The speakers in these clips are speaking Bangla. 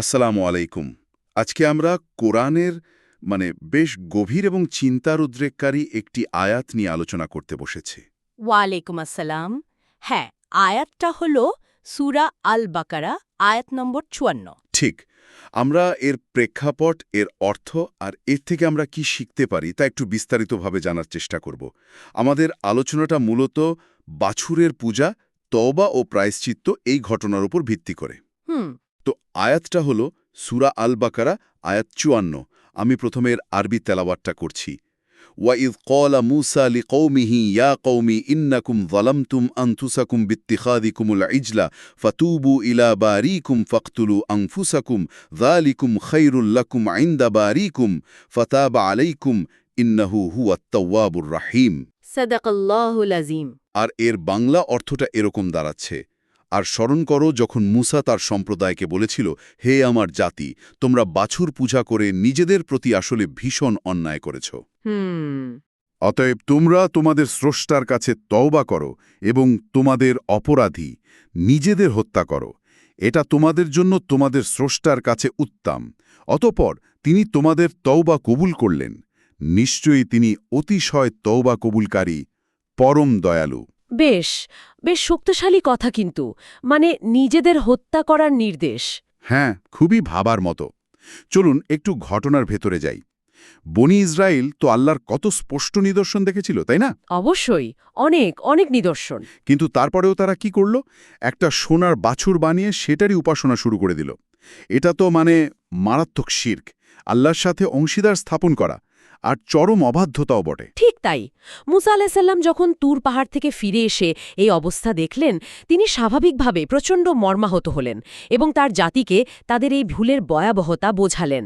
আসসালামু আলাইকুম। আজকে আমরা কোরআনের মানে বেশ গভীর এবং চিন্তার উদ্রেককারী একটি আয়াত নিয়ে আলোচনা করতে বসেছি। ওয়ালাইকুম আসসালাম। হ্যাঁ আয়াতটা হল সুরা আল বাকারা আয়াত নম্বর চুয়ান্ন। ঠিক আমরা এর প্রেক্ষাপট এর অর্থ আর এর থেকে আমরা কি শিখতে পারি তা একটু বিস্তারিতভাবে জানার চেষ্টা করব। আমাদের আলোচনাটা মূলত বাছুরের পূজা তওবা ও প্রায়শ্চিত্ত এই ঘটনার উপর ভিত্তি করে। হুম তো আয়াতটা হলো সুরা আল বাকারা আয়াত চুয়ান্ন আমি প্রথমে এর আরবি তেলাওয়াতটা করছি ওয়াইদ কলা মুসা লি কৌমিহি ইয়া কৌমি ইন্নাকুম ظلمتم أنفسكم باتخاذكم العجل فتوبوا إلى باريكم فاقتلوا أنفسكم ذلكم خير لكم عند باريكم فتاب عليكم إنه هو التواب الرحيم সদাকাল্লাহুল আজিম আর এর বাংলা অর্থটা এরকম দাঁড়াচ্ছে আর স্মরণ করো যখন মুসা তার সম্প্রদায়কে বলেছিল হে আমার জাতি তোমরা বাছুর পূজা করে নিজেদের প্রতি আসলে ভীষণ অন্যায় করেছ। অতএব তোমরা তোমাদের স্রষ্টার কাছে তওবা করো এবং তোমাদের অপরাধী নিজেদের হত্যা করো। এটা তোমাদের জন্য তোমাদের স্রষ্টার কাছে উত্তম। অতপর তিনি তোমাদের তওবা কবুল করলেন। নিশ্চয়ই তিনি অতিশয় তওবা কবুলকারী পরম দয়ালু। বেশ বেশ শক্তিশালী কথা কিন্তু। মানে নিজেদের হত্যা করার নির্দেশ। হ্যাঁ খুবই ভাবার মতো। চলুন একটু ঘটনার ভেতরে যাই। বনি ইসরায়েল তো আল্লাহর কত স্পষ্ট নিদর্শন দেখেছিল তাই না? অবশ্যই অনেক অনেক নিদর্শন। কিন্তু তারপরেও তারা কি করল? একটা সোনার বাছুর বানিয়ে সেটারই উপাসনা শুরু করে দিল। এটা তো মানে মারাত্মক শির্ক আল্লাহর সাথে অংশীদার স্থাপন করা। আর চরম অবাধ্যতাও বটে। ঠিক তাই। মুসা আলাহিসাল্লাম যখন তুর পাহাড় থেকে ফিরে এসে এই অবস্থা দেখলেন তিনি স্বাভাবিকভাবে প্রচণ্ড মর্মাহত হলেন এবং তার জাতিকে তাদের এই ভুলের ভয়াবহতা বোঝালেন।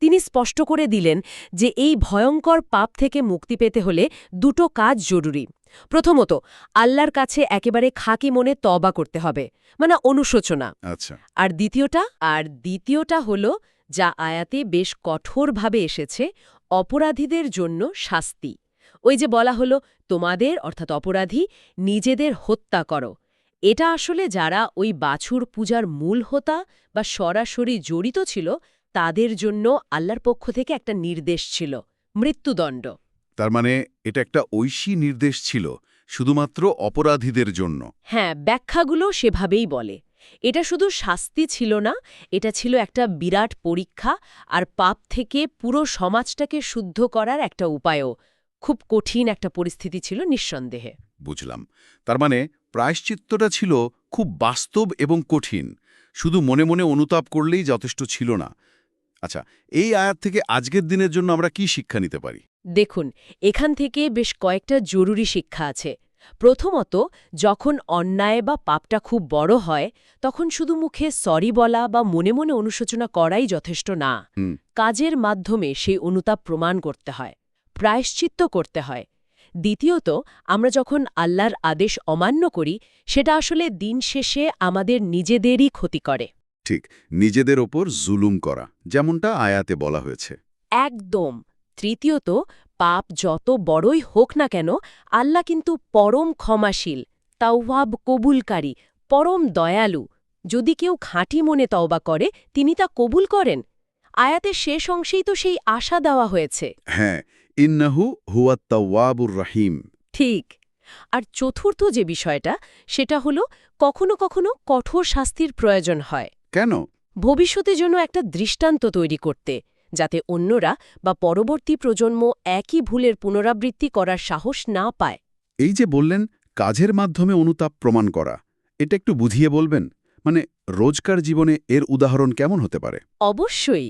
তিনি স্পষ্ট করে দিলেন যে এই ভয়ঙ্কর পাপ থেকে মুক্তি পেতে হলে দুটো কাজ জরুরি। প্রথমত আল্লাহর কাছে একেবারে খাকি মনে তবা করতে হবে মানে অনুশোচনা। আচ্ছা। আর দ্বিতীয়টা আর দ্বিতীয়টা হল যা আয়াতে বেশ কঠোরভাবে এসেছে অপরাধীদের জন্য শাস্তি। ওই যে বলা হলো তোমাদের অর্থাৎ অপরাধী নিজেদের হত্যা করো। এটা আসলে যারা ওই বাছুর পূজার মূল হোতা বা সরাসরি জড়িত ছিল তাদের জন্য আল্লাহর পক্ষ থেকে একটা নির্দেশ ছিল মৃত্যুদণ্ড। তার মানে এটা একটা ঐশী নির্দেশ ছিল শুধুমাত্র অপরাধীদের জন্য। হ্যাঁ ব্যাখ্যাগুলো সেভাবেই বলে। এটা শুধু শাস্তি ছিল না এটা ছিল একটা বিরাট পরীক্ষা আর পাপ থেকে পুরো সমাজটাকে শুদ্ধ করার একটা উপায়ও। খুব কঠিন একটা পরিস্থিতি ছিল নিঃসন্দেহে। বুঝলাম। তার মানে প্রায়শ্চিত্তটা ছিল খুব বাস্তব এবং কঠিন। শুধু মনে মনে অনুতাপ করলেই যথেষ্ট ছিল না। আচ্ছা এই আয়াত থেকে আজকের দিনের জন্য আমরা কি শিক্ষা নিতে পারি? দেখুন এখান থেকে বেশ কয়েকটা জরুরি শিক্ষা আছে। প্রথমত যখন অন্যায় বা পাপটা খুব বড় হয় তখন শুধু মুখে সরি বলা বা মনে মনে অনুশোচনা করাই যথেষ্ট না। কাজের মাধ্যমে সেই অনুতাপ প্রমাণ করতে হয় প্রায়শ্চিত্ত করতে হয়। দ্বিতীয়ত আমরা যখন আল্লাহর আদেশ অমান্য করি সেটা আসলে দিন শেষে আমাদের নিজেদেরই ক্ষতি করে। ঠিক নিজেদের ওপর জুলুম করা যেমনটা আয়াতে বলা হয়েছে। একদম। তৃতীয়ত পাপ যত বড়ই হোক না কেন আল্লাহ কিন্তু পরম ক্ষমাশীল তাওয়াব কবুলকারী পরম দয়ালু। যদি কেউ খাঁটি মনে তওবা করে তিনি তা কবুল করেন। আয়াতের শেষ অংশেই তো সেই আশা দেওয়া হয়েছে। হ্যাঁ ইন্নাহু হুয়াত্তাওয়াবুর রাহিম। ঠিক। আর চতুর্থ যে বিষয়টা সেটা হলো কখনো কখনো কঠোর শাস্তির প্রয়োজন হয়। কেন? ভবিষ্যতে জন্য একটা দৃষ্টান্ত তৈরি করতে। যাতে অন্যরা বা পরবর্তী প্রজন্ম একই ভুলের পুনরাবৃত্তি করার সাহস না পায়। এই যে বললেন কাজের মাধ্যমে অনুতাপ প্রমাণ করা এটা একটু বুঝিয়ে বলবেন? মানে রোজকার জীবনে এর উদাহরণ কেমন হতে পারে? অবশ্যই।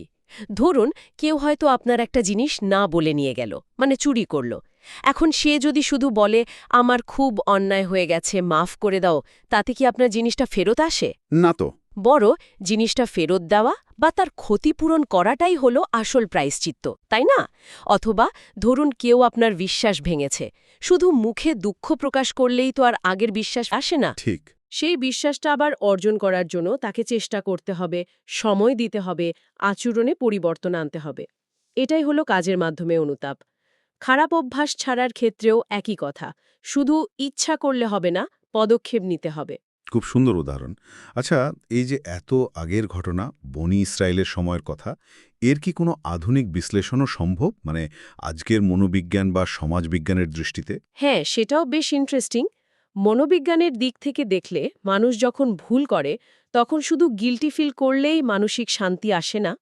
ধরুন কেউ হয়তো আপনার একটা জিনিস না বলে নিয়ে গেল মানে চুরি করল। এখন সে যদি শুধু বলে আমার খুব অন্যায় হয়ে গেছে মাফ করে দাও তাতে কি আপনার জিনিসটা ফেরত আসে? না তো। বড় জিনিসটা ফেরত দেওয়া বা তার ক্ষতিপূরণ করাটাই হলো আসল প্রায়শ্চিত্ত তাই না? অথবা ধরুন কেউ আপনার বিশ্বাস ভেঙেছে শুধু মুখে দুঃখ প্রকাশ করলেই তো আর আগের বিশ্বাস আসে না। ঠিক। সেই বিশ্বাসটা আবার অর্জন করার জন্য তাকে চেষ্টা করতে হবে সময় দিতে হবে আচরণে পরিবর্তন আনতে হবে। এটাই হলো কাজের মাধ্যমে অনুতাপ। খারাপ অভ্যাস ছাড়ার ক্ষেত্রেও একই কথা শুধু ইচ্ছা করলে হবে না পদক্ষেপ নিতে হবে। খুব সুন্দর উদাহরণ। আচ্ছা এই যে এত আগের ঘটনা বনি ইসরায়েলের সময়ের কথা এর কি কোনো আধুনিক বিশ্লেষণও সম্ভব? মানে আজকের মনোবিজ্ঞান বা সমাজবিজ্ঞানের দৃষ্টিতে? হ্যাঁ সেটাও বেশ ইন্টারেস্টিং মনোবিজ্ঞানের দিক থেকে দেখলে মানুষ যখন ভুল করে তখন শুধু গিলটি ফিল করলেই মানসিক শান্তি আসে না।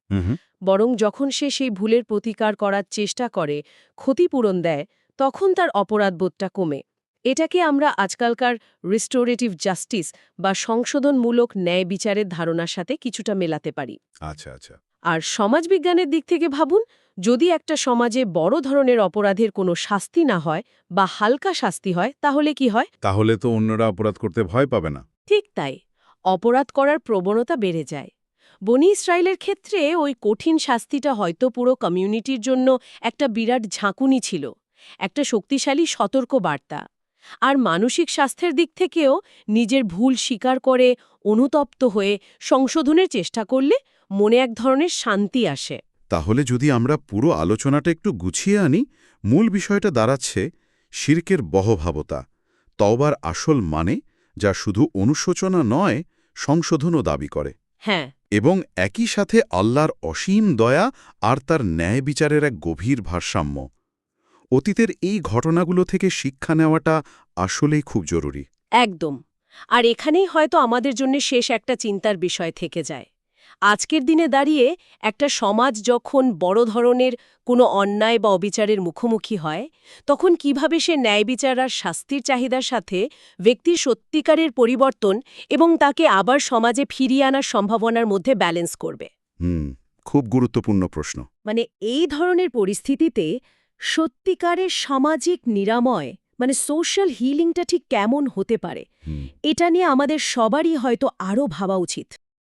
বরং যখন সে সেই ভুলের প্রতিকার করার চেষ্টা করে ক্ষতিপূরণ দেয় তখন তার অপরাধবোধটা কমে। এটাকে আমরা আজকালকার রিস্টোরেটিভ জাস্টিস বা সংশোধনমূলক ন্যায় বিচারের ধারণার সাথে কিছুটা মেলাতে পারি। আচ্ছা আচ্ছা। আর সমাজবিজ্ঞানের দিক থেকে ভাবুন যদি একটা সমাজে বড় ধরনের অপরাধের কোনো শাস্তি না হয় বা হালকা শাস্তি হয় তাহলে কি হয়? তাহলে তো অন্যরা অপরাধ করতে ভয় পাবে না। ঠিক তাই। অপরাধ করার প্রবণতা বেড়ে যায়। বনি ইসরায়েলের ক্ষেত্রে ওই কঠিন শাস্তিটা হয়তো পুরো কমিউনিটির জন্য একটা বিরাট ঝাঁকুনি ছিল। একটা শক্তিশালী সতর্ক বার্তা আর মানসিক স্বাস্থ্যের দিক থেকেও নিজের ভুল স্বীকার করে অনুতপ্ত হয়ে সংশোধনের চেষ্টা করলে মনে এক ধরনের শান্তি আসে। তাহলে যদি আমরা পুরো আলোচনাটা একটু গুছিয়ে আনি মূল বিষয়টা দাঁড়াচ্ছে শির্কের বহভাবতা তওবার আসল মানে যা শুধু অনুশোচনা নয় সংশোধনও দাবি করে। হ্যাঁ। এবং একই সাথে আল্লাহর অসীম দয়া আর তার ন্যায় বিচারের এক গভীর ভারসাম্য। অতীতের এই ঘটনাগুলো থেকে শিক্ষা নেওয়াটা আসলেই খুব জরুরি। একদম। আর এখানেই হয়তো আমাদের জন্য শেষ একটা চিন্তার বিষয় থেকে যায়। আজকের দিনে দাঁড়িয়ে একটা সমাজ যখন বড় ধরনের কোনো অন্যায় বা অবিচারের মুখোমুখি হয় তখন কীভাবে সে ন্যায় বিচার আর শাস্তির চাহিদার সাথে ব্যক্তির সত্যিকারের পরিবর্তন এবং তাকে আবার সমাজে ফিরিয়ে আনার সম্ভাবনার মধ্যে ব্যালেন্স করবে? হুম খুব গুরুত্বপূর্ণ প্রশ্ন। মানে এই ধরনের পরিস্থিতিতে সত্যিকারের সামাজিক নিরাময় মানে সোশ্যাল হিলিংটা ঠিক কেমন হতে পারে? এটা নিয়ে আমাদের সবারই হয়তো আরও ভাবা উচিত।